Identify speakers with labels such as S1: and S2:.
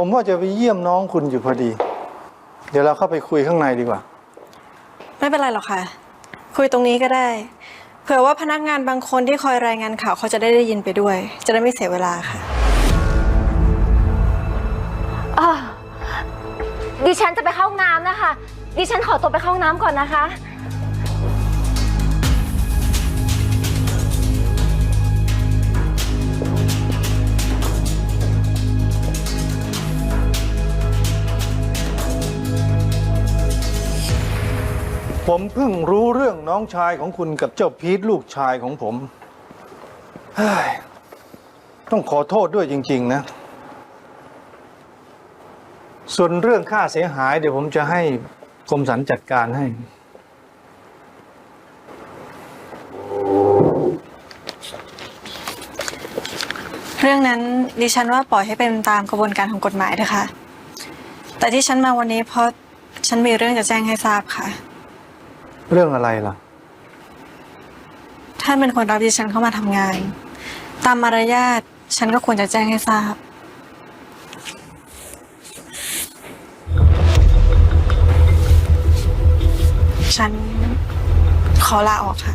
S1: ผมว่าจะไปเยี่ยมน้องคุณอยู่พอดี เดี๋ยวเราเข้าไปคุยข้างในดีกว่า
S2: ไม่เป็นไรหรอกค่ะ คุยตรงนี้ก็ได้ เผื่อว่าพนักงานบางคนที่คอยรายงานข่าวเขาจะได้ได้ยินไปด้วย จะได้ไม่เสียเวลาค่ะ
S3: เออดิฉันจะไปเข้าห้องน้ำนะคะ ดิฉันขอตัวไปเข้าห้องน้ำก่อนนะคะ
S1: ผมเพิ่งรู้เรื่องน้องชายของคุณกับเจ้าพีทลูกชายของผมเฮ้ยต้องขอโทษด้วยจริง ๆ นะ ส่วนเรื่องค่าเสียหายเดี๋ยวผมจะให้กรมสรรจัดการให้
S2: เรื่องนั้นดิฉันว่าปล่อยให้เป็นตามกระบวนการของกฎหมายเถอะค่ะ แต่ที่ฉันมาวันนี้เพราะฉันมีเรื่องจะแจ้งให้ทราบค่ะ
S1: เรื่องอะไรล่ะ
S2: ท่านเป็นคนรับดิฉันเข้ามาทำงาน ตามมารยาทฉันก็ควรจะแจ้งให้ทราบ ฉันขอลาออกค่ะ